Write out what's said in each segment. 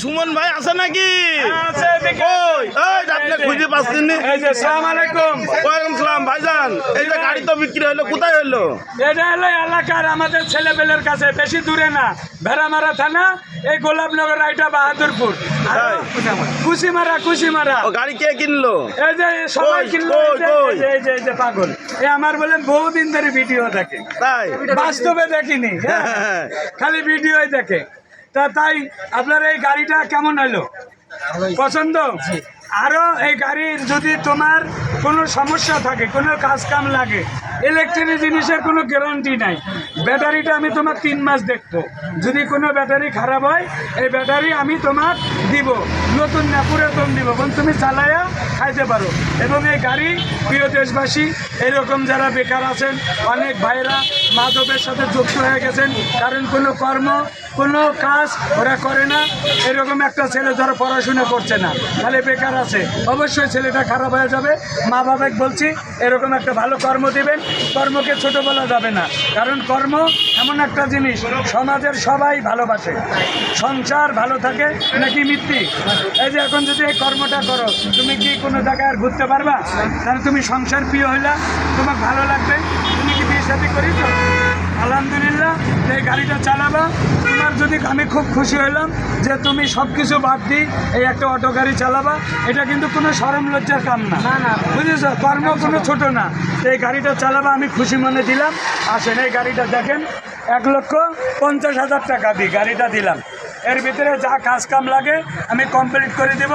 সুমন ভাই আছে নাকি। আপনি খুঁজে পাচ্ছেন ওয়ালাইকুম সালাম ভাইজান। এই যে গাড়ি তো বিক্রি হলো কোথায় হলো এটা হলো এলাকার আমাদের ছেলেপেলের কাছে বেশি দূরে না। ভেড়ামারা থানা এই গোলাপনগর রাইটা বাহাদুরপুর? কুশিমারা কুশিমারা। গাড়ি কে কিনলো? এই যে সবাই কিনলো এই যে-? এই যে- পাগল। এই আমার বলেন বহুদিন ধরে ভিডিও দেখে। তাই? বাস্তবে দেখিনি হ্যাঁ। হ্যাঁ। খালি ভিডিওই দেখে। তা তাই আপনার এই গাড়িটা কেমন হলো? পছন্দ? আরও এই গাড়ির যদি তোমার কোনো সমস্যা থাকে, কোনো কাজ কাম লাগে ইলেকট্রনিক জিনিসের কোনো গ্যারান্টি নাই। ব্যাটারিটা আমি তোমার তিন মাস দেখব। যদি কোনো ব্যাটারি খারাপ হয়, এই ব্যাটারি আমি তোমার দিব। নতুন না পুরাতন দিব, এবং তুমি চালায়া খাইতে পারো। এবং এই গাড়ি, প্রিয় দেশবাসী, এরকম যারা বেকার আছেন, অনেক ভাইরা মাধবের সাথে যুক্ত হয়ে গেছেন, কারণ কোনো কর্ম, কোনো কাজ ওরা করে না। এরকম একটা ছেলে ধরো পড়াশোনা করছে না, তাহলে বেকার আছে। অবশ্যই ছেলেটা খারাপ হয়ে যাবে। মা বাবাকে বলছি, এরকম একটা ভালো কর্ম দিবেন, কর্মকে ছোট বলা যাবে না। কারণ কর্ম এমন একটা জিনিস, সমাজের সবাই ভালোবাসে। সংসার ভালো থাকে নাকি মিত্তি এই যে এখন যদি এই কর্মটা করো, তুমি কি কোনো জায়গায় আর ঘুরতে পারবা? তাহলে তুমি সংসার প্রিয় হইলা তোমার ভালো লাগবে। তুমি কি বিয়ে সাথে করিস আলহামদুলিল্লাহ এই গাড়িটা চালাবা। তোমার যদি আমি খুব খুশি হইলাম যে তুমি সব কিছু বাদ দিই এই একটা অটো গাড়ি চালাবা এটা কিন্তু কোনো সরম লজ্জার কাম না। বুঝেছ? কর্ম কোনো ছোট না। এই গাড়িটা চালাবা আমি খুশি মনে দিলাম। আসেন এই গাড়িটা দেখেন এক লক্ষ পঞ্চাশ হাজার টাকা দিই গাড়িটা দিলাম। এর ভিতরে যা কাজ কাম লাগে আমি কমপ্লিট করে দেব।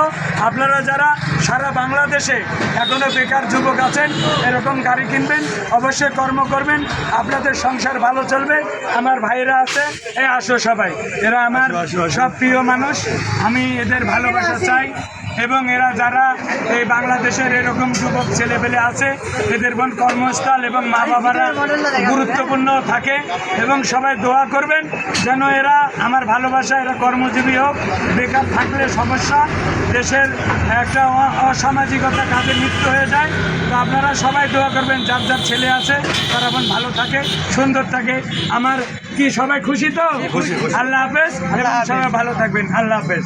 আপনারা যারা সারা বাংলাদেশে এখনও বেকার যুবক আছেন এরকম গাড়ি কিনবেন অবশ্যই কর্ম করবেন। আপনাদের সংসার ভালো চলবে। আমার ভাইরা আছে এ আসো সবাই। এরা আমার সব প্রিয় মানুষ। আমি এদের ভালোবাসা চাই। এবং এরা যারা এই বাংলাদেশের এরকম যুবক ছেলেপেলে আছে এদের বোন কর্মস্থল এবং মা বাবারা গুরুত্বপূর্ণ থাকে এবং সবাই দোয়া করবেন যেন এরা আমার ভালোবাসা এরা কর্মজীবী হোক বেকার থাকলে সমস্যা দেশের একটা অসামাজিকতা কাজে মৃত্যু হয়ে যায়। তো আপনারা সবাই দোয়া করবেন যার যার ছেলে আছে তারা বোন ভালো থাকে সুন্দর থাকে। আমার কি সবাই খুশি তো? আল্লাহ হাফেজ এবং সবাই ভালো থাকবেন। আল্লাহ হাফেজ।